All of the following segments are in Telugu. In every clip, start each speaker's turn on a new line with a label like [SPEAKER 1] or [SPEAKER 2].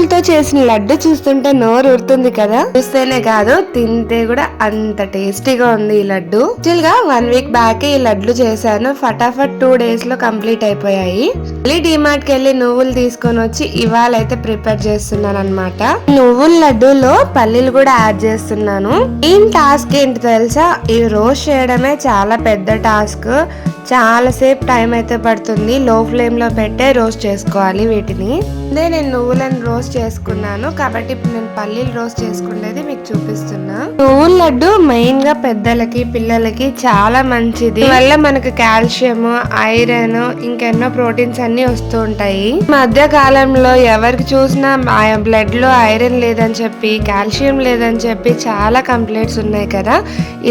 [SPEAKER 1] పాలతో చేసిన లడ్డు చూస్తుంటే నోరు ఊరుతుంది కదా? చూస్తేనే కాదు తింటే కూడా అంత టేస్టీగా ఉంది ఈ లడ్డు. యాక్చువల్గా వన్ వీక్ బ్యాక్ ఈ లడ్లు చేశాను. ఫటాఫట్ టూ డేస్లో కంప్లీట్ అయిపోయాయి. మళ్ళీ డిమార్ట్కి వెళ్ళి నువ్వులు తీసుకొని వచ్చి ఇవాళ అయితే ప్రిపేర్ చేస్తున్నాను అనమాట నువ్వుల లడ్డూలో పల్లీలు కూడా యాడ్ చేస్తున్నాను. ఏం టాస్క్ ఏంటి తెలుసా? ఈ రోస్ట్ చేయడమే చాలా పెద్ద టాస్క్ చాలాసేపు టైం అయితే పడుతుంది. లో ఫ్లేమ్లో పెట్టే రోస్ట్ చేసుకోవాలి వీటిని. అదే నేను నువ్వులను రోస్ట్ చేసుకున్నాను. కాబట్టి ఇప్పుడు నేను పల్లీలు రోస్ట్ చేసుకునేది మీకు చూపిస్తున్నా. నువ్వుల లడ్డు మెయిన్గా పెద్దలకి పిల్లలకి చాలా మంచిది. వల్ల మనకు కాల్షియం ఐరన్ ఇంకెన్నో ప్రోటీన్స్ అన్ని వస్తూ ఉంటాయి. మధ్య కాలంలో ఎవరికి చూసినా బ్లడ్లో ఐరన్ లేదని చెప్పి కాల్షియం లేదని చెప్పి చాలా కంప్లైంట్స్ ఉన్నాయి కదా.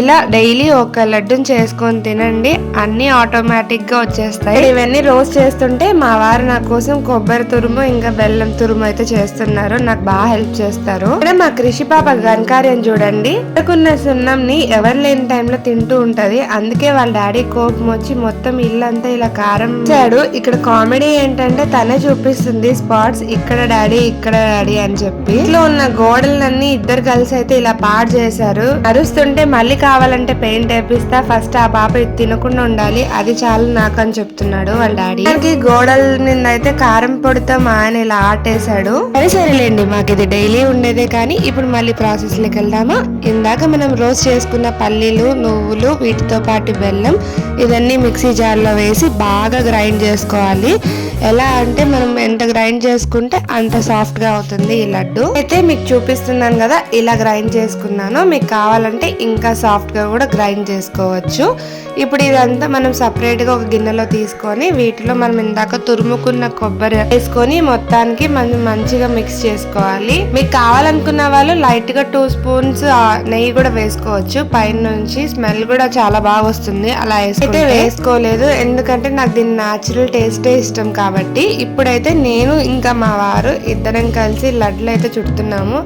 [SPEAKER 1] ఇలా డైలీ ఒక లడ్డుని చేసుకొని తినండి. అన్ని ఆటోమేటిక్గా వచ్చేస్తాయి. ఇవన్నీ రోస్ట్ చేస్తుంటే మా వారు నా కోసం కొబ్బరి తురుము ఇంకా బెల్లం తురుము అయితే చేస్తున్నారు. నాకు బాగా హెల్ప్ చేస్తారు. ఇక్కడ మా కృషి పాప ఘనకార్యం చూడండి. ఉన్న సున్నంని ఎవరు లేని టైంలో తింటూ ఉంటది. అందుకే వాళ్ళ డాడీ కోపం వచ్చి మొత్తం ఇల్లంతా ఇలా కారం చేశాడు. ఇక్కడ కామెడీ ఏంటంటే తనే చూపిస్తుంది స్పాట్స్ ఇక్కడ డాడీ ఇక్కడ డాడీ అని చెప్పి. ఇంట్లో ఉన్న గోడలన్నీ ఇద్దరు కలిసి అయితే ఇలా పాడు చేశారు. అరుస్తుంటే మళ్ళీ కావాలంటే పెయింట్ వేపిస్తా. ఫస్ట్ ఆ పాప ఇది తినకుండా ఉండాలి. అది చాలు నాకు అని చెప్తున్నాడు వాళ్ళ డాడీ. దానికి గోడల నింద అయితే కారం పొడితో మా ఆయన ఇలా ఆటేశాడు. సరే సరేలేండి మాకు ఇది డైలీ ఉండేదే కానీ ఇప్పుడు మళ్ళీ ప్రాసెస్లోకి వెళ్దామా? ఇందాక మనం రోస్ట్ చేసుకున్న పల్లీలు నువ్వులు వీటితో పాటు బెల్లం ఇవన్నీ మిక్సీ జార్లో వేసి బాగా గ్రైండ్ చేసుకోవాలి. ఎలా అంటే మనం ఎంత గ్రైండ్ చేసుకుంటే అంత సాఫ్ట్గా అవుతుంది ఈ లడ్డు. అయితే మీకు చూపిస్తున్నాను కదా ఇలా గ్రైండ్ చేసుకున్నాను. మీకు కావాలంటే ఇంకా సాఫ్ట్గా కూడా గ్రైండ్ చేసుకోవచ్చు. ఇప్పుడు ఇదంతా మనం సపరేట్గా ఒక గిన్నెలో తీసుకొని వీటిలో మనం ఇందాక తురుముకున్న కొబ్బరి వేసుకొని మొత్తానికి మనం మంచిగా మిక్స్ చేసుకోవాలి. మీకు కావాలనుకున్న వాళ్ళు లైట్గా టూ స్పూన్స్ నెయ్యి కూడా వేసుకోవచ్చు. పైన నుంచి స్మెల్ కూడా చాలా బాగా వస్తుంది. అలా వేసుకుంటే వేసుకోలేదు. ఎందుకంటే నాకు దీని న్యాచురల్ టేస్టే ఇష్టం కాబట్టి. ఇప్పుడైతే నేను ఇంకా మా వారు ఇద్దరం కలిసి లడ్లు అయితే చుడుతున్నాము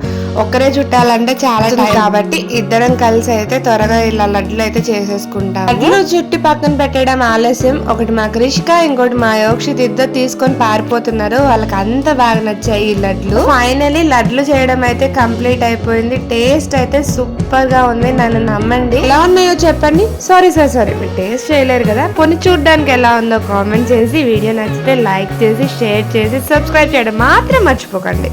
[SPEAKER 1] ఒక్కరే చుట్టాలంటే చాలా కాబట్టి. ఇద్దరం కలిసి అయితే త్వరగా ఇలా లడ్లు అయితే చేసేసుకుంటాము. లడ్లు చుట్టి పక్కన చేయడం ఆలస్యం. ఒకటి మా కృషిక ఇంకోటి మా యోక్షిత్ ఇద్దరు తీసుకొని పారిపోతున్నారు. వాళ్ళకి అంత బాగా నచ్చాయి ఈ లడ్లు. ఫైనలీ లడ్లు చేయడం అయితే కంప్లీట్ అయిపోయింది. టేస్ట్ అయితే సూపర్గా ఉంది. నన్ను నమ్మండి. ఎలా ఉన్నాయో చెప్పండి. సారీ సార్ సారీ మీరు టేస్ట్ చేయలేరు కదా. కొన్ని చూడడానికి ఎలా ఉందో కామెంట్ చేసి వీడియో నచ్చితే లైక్ చేసి షేర్ చేసి సబ్స్క్రైబ్ చేయడం మాత్రం మర్చిపోకండి.